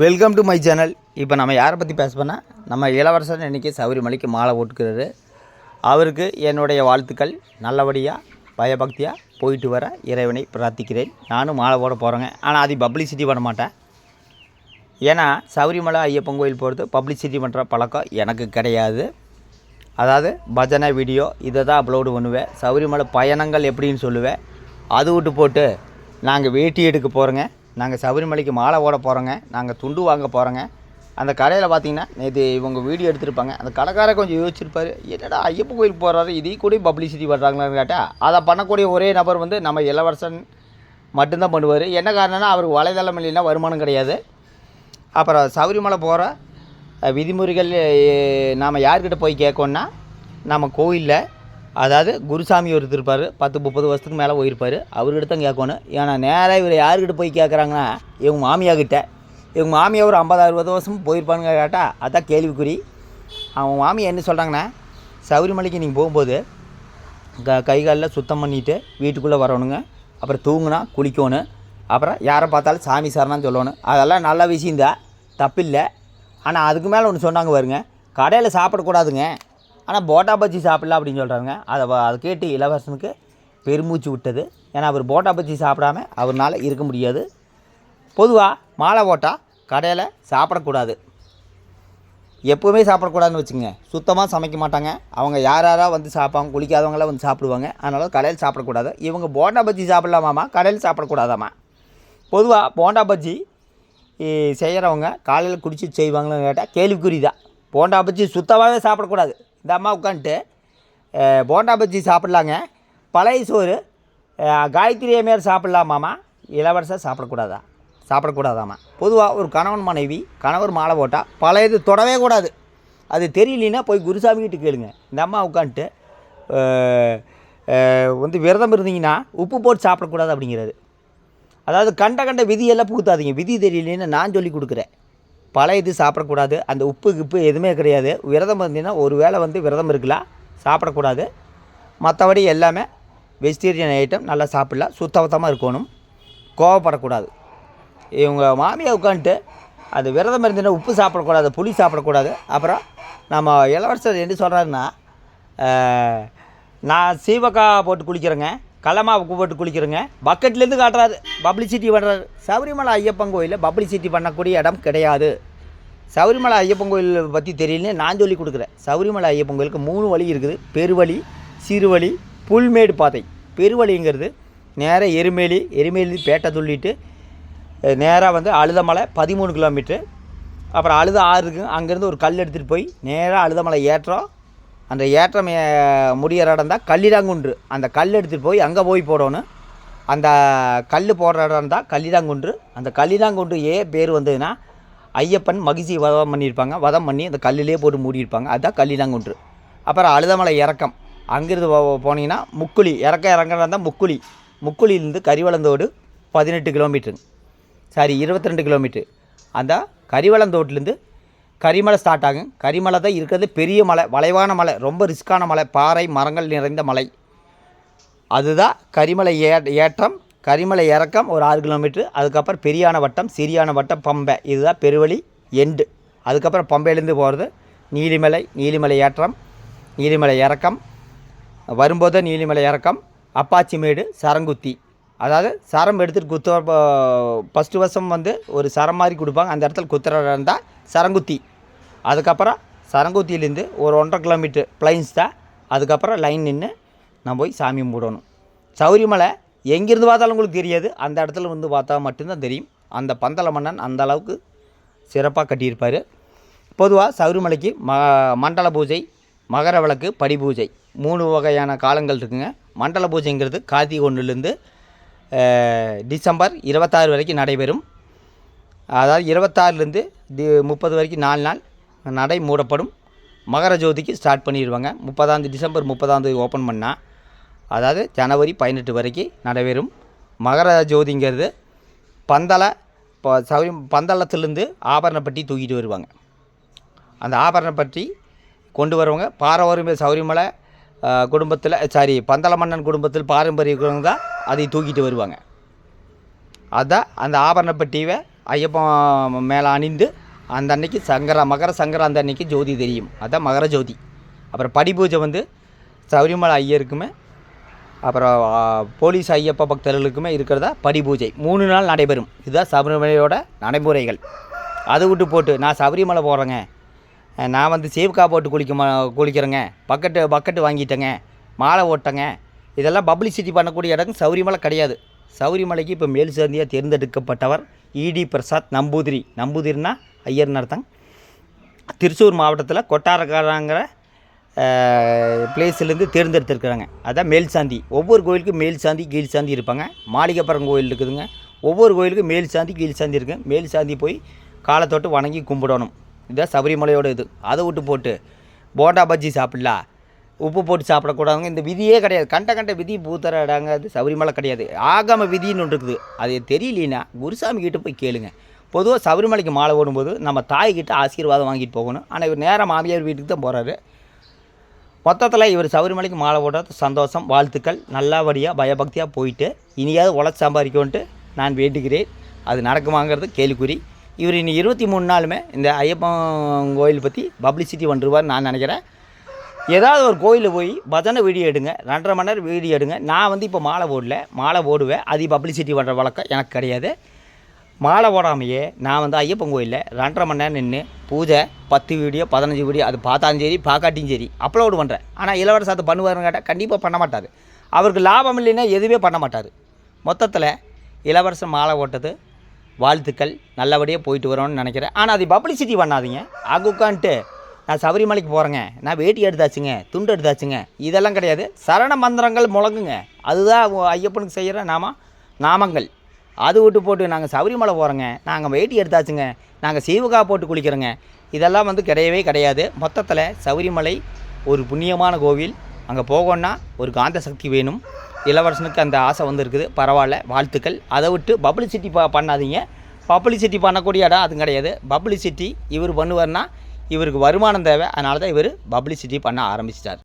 Welcome to my channel இப்போ நம்ம யாரை பற்றி பேச போனால் நம்ம இளவரசன் இன்றைக்கி சவுரிமலைக்கு மாலை போட்டுக்கிறாரு. அவருக்கு என்னுடைய வாழ்த்துக்கள். நல்லபடியாக பயபக்தியாக போயிட்டு வர இறைவனை பிரார்த்திக்கிறேன். நானும் மாலை போட போகிறேங்க ஆனால் அது பப்ளிசிட்டி பண்ண மாட்டேன். ஏன்னா சவுரிமலை ஐயப்பன் கோயில் போகிறது பப்ளிசிட்டி பண்ணுற பழக்கம் எனக்கு கிடையாது. அதாவது பஜனை வீடியோ இதை தான் அப்லோடு பண்ணுவேன். சவுரிமலை பயணங்கள் எப்படின்னு சொல்லுவேன். அது விட்டு போட்டு நாங்கள் வேட்டி எடுக்க போகிறோங்க நாங்கள் சபரிமலைக்கு மாலை ஓட போகிறோங்க நாங்கள் துண்டு வாங்க போகிறோங்க அந்த கடையில் பார்த்தீங்கன்னா நேற்று இவங்க வீடியோ எடுத்திருப்பாங்க. அந்த கடைக்காரர் கொஞ்சம் யோசிச்சிருப்பார். என்னடா ஐயப்பன் கோயில் போகிறாரு இதையும் கூட பப்ளிசிட்டி பண்ணுறாங்களான்னு கேட்டால் அதை பண்ணக்கூடிய ஒரே நபர் வந்து நம்ம இளவரசன் மட்டும்தான் பண்ணுவார். என்ன காரணம்னா அவருக்கு வலைதளம் இல்லைன்னா வருமானம் கிடையாது. அப்புறம் சபரிமலை போகிற விதிமுறைகள் நாம் யார்கிட்ட போய் கேட்கணுன்னா நம்ம கோயிலில் அதாவது குருசாமி ஒருத்தர் இருப்பார். பத்து முப்பது வருஷத்துக்கு மேலே போயிருப்பார். அவர்கிட்ட தான் கேட்கணும். ஏன்னா நேராக இவர் யாருக்கிட்ட போய் கேட்குறாங்கன்னா இவங்க மாமியார்கிட்ட. இவங்க மாமியார் ஒரு ஐம்பது அறுபது வருஷம் போயிருப்பான்னு கேட்டால் அதான் கேள்விக்குறி. அவன் மாமியார் என்ன சொல்கிறாங்கன்னா சபரிமலைக்கு நீங்கள் போகும்போது க கை காலில் சுத்தம் பண்ணிவிட்டு வீட்டுக்குள்ளே வரணுங்க. அப்புறம் தூங்கினா குளிக்கணும். அப்புறம் யாரை பார்த்தாலும் சாமி சரணான்னு சொல்லணும். அதெல்லாம் நல்ல விஷயந்தான் தப்பில்லை. ஆனால் அதுக்கு மேலே ஒன்று சொன்னாங்க பாருங்க. கடையில் சாப்பிடக்கூடாதுங்க. ஆனால் போட்டா பஜ்ஜி சாப்பிடல அப்படின்னு சொல்கிறாங்க அதை அதை கேட்டு இளவரசனுக்கு பெருமூச்சு விட்டது. ஏன்னா அவர் போட்டா பஜ்ஜி சாப்பிடாம அவர்னால் இருக்க முடியாது. பொதுவாக மாலை போட்டால் கடையில் சாப்பிடக்கூடாது. எப்போவுமே சாப்பிடக்கூடாதுன்னு வச்சுங்க சுத்தமாக சமைக்க மாட்டாங்க. அவங்க யார் யாராக வந்து சாப்பாங்க குளிக்காதவங்களாம் வந்து சாப்பிடுவாங்க. அதனால் கடையில் சாப்பிடக்கூடாது. இவங்க போண்டா பஜ்ஜி சாப்பிடலாமாமா கடையில் சாப்பிடக்கூடாதாம்மா? பொதுவாக போண்டா பஜ்ஜி செய்கிறவங்க காலையில் குடிச்சு செய்வாங்களான்னு கேட்டால் கேள்விக்குறி தான் போண்டா பஜ்ஜி சுத்தமாகவே சாப்பிடக்கூடாது. இந்த அம்மா உட்காந்துட்டு போண்டா பஜ்ஜி சாப்பிட்லாங்க. பழைய சோறு காயத்ரி அம்மையார் சாப்பிட்லாமாமா இளவரசர் சாப்பிடக்கூடாதா? சாப்பிடக்கூடாதாம்மா? பொதுவாக ஒரு கணவன் மனைவி கணவர் மாலை போட்டால் பழையது தொடவே கூடாது. அது தெரியலனா போய் குருசாமி கிட்ட கேளுங்க. இந்த அம்மா உட்காந்துட்டு வந்து விரதம் இருந்தீங்கன்னா உப்பு போட்டு சாப்பிடக்கூடாது அப்படிங்கிறது. அதாவது கண்ட கண்ட விதியெல்லாம் புகுத்தாதீங்க. விதி தெரியலன்னு நான் சொல்லி கொடுக்குறேன். பழைய இது சாப்பிடக்கூடாது. அந்த உப்பு கிப்பு எதுவுமே கிடையாது. விரதம் இருந்தீங்கன்னா ஒரு வேளை வந்து விரதம் இருக்கலாம். சாப்பிடக்கூடாது. மற்றபடி எல்லாமே வெஜிடேரியன் ஐட்டம் நல்லா சாப்பிடலாம். சுத்தபத்தமாக இருக்கணும். கோவப்படக்கூடாது. இவங்க மாமியை உட்காந்துட்டு அது விரதம் இருந்தீங்கன்னா உப்பு சாப்பிடக்கூடாது புளி சாப்பிடக்கூடாது. அப்புறம் நம்ம இளவரசர் என்ன சொல்கிறாருன்னா நான் சீவக்காய் போட்டு குளிக்கிறேங்க. களமாக கூப்பிட்டு போட்டு குளிக்கிறேங்க. பக்கெட்லேருந்து காட்டுறாரு. பப்ளிசிட்டி பண்ணுறாரு சபரிமலை ஐயப்பன் கோயிலில் பப்ளிசிட்டி பண்ணக்கூடிய இடம் கிடையாது. சபரிமலை ஐயப்பன் கோயில் பற்றி தெரியலன்னு நான் சொல்லி கொடுக்குறேன். சபரிமலை ஐயப்பன் கோயிலுக்கு மூணு வழி இருக்குது. பெருவழி சிறுவழி புல்மேடு பாதை. பெருவழிங்கிறது நேராக எருமேலி எருமேலி பேட்டை துள்ளிட்டு நேராக வந்து அழுதமலை பதிமூணு கிலோமீட்ரு அப்புறம் அழுத ஆறு இருக்கு. அங்கேருந்து ஒரு கல் எடுத்துகிட்டு போய் நேராக அழுதமலை ஏற்றம். அந்த ஏற்றம் முடிகிற முடியிற இடம் தான் கல்லிடாங்குன்று. அந்த கல் எடுத்துகிட்டு போய் அங்கே போய் போடணும். அந்த கல் போடுற இடம் தான் கல்லிடாங்குன்று. அந்த கல்லிடாங்குன்று ஏன் பேர் வந்ததுன்னா ஐயப்பன் மகிழ்ச்சி வதம் பண்ணியிருப்பாங்க. வதம் பண்ணி அந்த கல்லிலே போட்டு மூடியிருப்பாங்க. அதுதான் கல்லிடாங்குன்று. அப்புறம் அழுதமலை இறக்கம். அங்கிருந்து போ- போனீங்கன்னா முக்குழி இறக்க இறங்குறதா இருந்தால் முக்குழி முக்குழியிலேருந்து கரிவளந்தோடு பதினெட்டு கிலோமீட்டருங்க. சாரி இருபத்தி ரெண்டு கிலோமீட்ரு அந்த கரிவளந்தோட்டிலேருந்து கரிமலை ஸ்டார்ட் ஆகும் கரிமலை தான் இருக்கிறது பெரிய மலை வளைவான மலை ரொம்ப ரிஸ்க்கான மலை பாறை மரங்கள் நிறைந்த மலை. அதுதான் கரிமலை ஏ ஏற்றம் கரிமலை இறக்கம் ஒரு ஆறு கிலோமீட்ரு அதுக்கப்புறம் பெரியான வட்டம் சிறியான வட்டம் பம்பை. இதுதான் பெருவழி எண்டு அதுக்கப்புறம் பம்பையிலேருந்து போகிறது நீலிமலை நீலிமலை ஏற்றம் நீலிமலை இறக்கம். வரும்போது நீலிமலை இறக்கம். அப்பாச்சிமேடு சரங்குத்தி. அதாவது சரம் எடுத்துகிட்டு குத்துற ஃபஸ்ட்டு வருஷம் வந்து ஒரு சரம் மாதிரி கொடுப்பாங்க. அந்த இடத்துல குத்துற இருந்தால் சரங்குத்தி. அதுக்கப்புறம் சரங்குத்தியிலேருந்து ஒரு ஒன்றரை கிலோமீட்டர் பிளைன்ஸ் தான். அதுக்கப்புறம் லைன் நின்று நான் போய் சாமி கும்பிடணும். சௌரிமலை எங்கேருந்து பார்த்தாலும் உங்களுக்கு தெரியாது. அந்த இடத்துல வந்து பார்த்தா மட்டும்தான் தெரியும். அந்த பந்தல மன்னன் அந்த அளவுக்கு சிறப்பாக கட்டியிருப்பார். பொதுவாக சௌரிமலைக்கு ம மண்டல பூஜை மகர விளக்கு படி பூஜை மூணு வகையான காலங்கள் இருக்குங்க. மண்டல பூஜைங்கிறது கார்த்திகை ஒன்றுலேருந்து டிசம்பர் இருபத்தாறு வரைக்கும் நடைபெறும். அதாவது இருபத்தாறுலேருந்து டி முப்பது வரைக்கும் நாலு நாள். நடை மூடப்படும். மகர ஜோதிக்கு ஸ்டார்ட் பண்ணிடுவாங்க முப்பதாந்தேதி டிசம்பர் முப்பதாந்தேதி ஓப்பன் பண்ணால் அதாவது ஜனவரி பதினெட்டு வரைக்கும் நடைபெறும். மகர ஜோதிங்கிறது பந்தல இப்போ சௌரி பந்தளத்துலேருந்து ஆபரணப்பட்டி தூக்கிட்டு வருவாங்க. அந்த ஆபரணப்பட்டி கொண்டு வரவங்க. பாரம்பரிய சௌரியமலை குடும்பத்தில் சாரி பந்தல மன்னன் குடும்பத்தில் பாரம்பரிய தான் அதை தூக்கிட்டு வருவாங்க. அதான் அந்த ஆபரணப்பட்டியை ஐயப்பன் மேலே அணிந்து அந்த அன்னைக்கு சங்கரா மகர சங்கராந்த அன்னைக்கு ஜோதி தெரியும். அதுதான் மகர ஜோதி. அப்புறம் படி பூஜை வந்து சபரிமலை ஐயருக்குமே அப்புறம் போலீஸ் ஐயப்ப பக்தர்களுக்குமே இருக்கிறதா படி பூஜை மூணு நாள் நடைபெறும். இதுதான் சபரிமலையோட நடைமுறைகள். அதை விட்டு போட்டு நான் சபரிமலை போகிறேங்க நான் வந்து சேவ்கா போட்டு குளிக்க மா குளிக்கிறேங்க. Bucket bucket வாங்கிட்டேங்க. மாலை ஓட்டங்க. இதெல்லாம் பப்ளிசிட்டி பண்ணக்கூடிய இடம் சௌரிமலை கிடையாது. சௌரிமலைக்கு இப்போ மேல் சேர்ந்தியாக தேர்ந்தெடுக்கப்பட்டவர் இடி பிரசாத் நம்பூதிரி. நம்பூதிரினா ஐயர்னு அர்த்தம் திருச்சூர் மாவட்டத்தில் கொட்டாரக்காரங்கிற பிளேஸ்லேருந்து தேர்ந்தெடுத்திருக்கிறாங்க. அதான் மேல் சாந்தி. ஒவ்வொரு கோயிலுக்கும் மேல் சாந்தி கீழ் சாந்தி இருப்பாங்க. மாளிகைப்பரம் கோயில் இருக்குதுங்க. ஒவ்வொரு கோயிலுக்கும் மேல் சாந்தி கீழ் சாந்தி இருக்குது மேல் சாந்தி போய் காலத்தொட்டு வணங்கி கும்பிடணும். இதுதான் சபரிமலையோட இது. அதை விட்டு போட்டு போண்டா பஜ்ஜி சாப்பிடலாம் உப்பு போட்டு சாப்பிடக்கூடாதுங்க. இந்த விதியே கிடையாது. கண்ட கண்ட விதி பூத்தர இடங்க அது சபரிமலை கிடையாது. ஆகம விதின்னு ஒன்று இருக்குது. அது தெரியலனா குருசாமி கிட்ட போய் கேளுங்க. பொதுவாக சபரிமலைக்கு மாலை ஓடும்போது நம்ம தாய்கிட்ட ஆசீர்வாதம் வாங்கிட்டு போகணும். ஆனால் இவர் நேராக மாமியார் வீட்டுக்கு தான் போகிறாரு மொத்தத்தில் இவர் சபரிமலைக்கு மாலை ஓடுறது சந்தோஷம் வாழ்த்துக்கள் நல்லபடியாக பயபக்தியாக போயிட்டு இனியாவது உழைச்சி சம்பாதிக்கோன்ட்டு நான் வேண்டுகிறேன். அது நடக்குமாங்கிறது கேள்விக்குறி. இவர் இனி இருபத்தி மூணு நாளுமே இந்த ஐயப்பன் கோயில் பற்றி பப்ளிசிட்டி வந்துருவார் நான் நினைக்கிறேன். ஏதாவது ஒரு கோயிலில் போய் பஜனை வீடியோ எடுங்க ரெண்டரை மணி நேரம் வீடியோ எடுங்க. நான் வந்து இப்போ மாலை போடல மாலை போடுவேன். அது பப்ளிசிட்டி பண்ணுற வழக்கம் எனக்கு கிடையாது. மாலை போடாமையே நான் வந்து ஐயப்பன் கோயிலில் ரெண்டரை மணி நேரம் நின்று பூஜை பத்து வீடியோ பதினஞ்சு வீடியோ அது பார்த்தாலும் சரி பார்க்காட்டியும் சரி அப்லோடு பண்ணுறேன் ஆனால் இளவரசர் அதை பண்ணுவாருன்னு கேட்டால் கண்டிப்பாக பண்ண மாட்டார். அவருக்கு லாபம் இல்லைன்னா எதுவுமே பண்ண மாட்டார். மொத்தத்தில் இளவரசர் மாலை ஓட்டது வாழ்த்துக்கள் நல்லபடியாக போயிட்டு வரோன்னு நினைக்கிறேன். ஆனால் அது பப்ளிசிட்டி பண்ணாதீங்க. அங்கே உட்காந்துட்டு நான் சபரிமலைக்கு போகிறேங்க நான் வேட்டி எடுத்தாச்சுங்க துண்டு எடுத்தாச்சுங்க. இதெல்லாம் கிடையாது. சரண மந்திரங்கள் முழங்குங்க. அதுதான் ஐயப்பனுக்கு செய்கிற நாம நாமங்கள். அது விட்டு போட்டு நாங்கள் சபரிமலை போகிறோங்க நாங்கள் வேட்டி எடுத்தாச்சுங்க. நாங்கள் சீவகா போட்டு குளிக்கிறோங்க. இதெல்லாம் வந்து கிடையவே கிடையாது. மொத்தத்தில் சபரிமலை ஒரு புண்ணியமான கோவில். அங்கே போகணுன்னா ஒரு காந்த சக்தி வேணும். இளவரசனுக்கு அந்த ஆசை வந்திருக்குது. பரவாயில்ல. வாழ்த்துக்கள். அதை விட்டு பப்ளிசிட்டி ப பண்ணாதீங்க. பப்ளிசிட்டி பண்ணக்கூடிய இடம் அது கிடையாது. பப்ளிசிட்டி இவர் பண்ணுவார்னா இவருக்கு வருமானம் தேவை. அதனால தான் இவர் பப்ளிசிட்டி பண்ண ஆரம்பிச்சிட்டார்.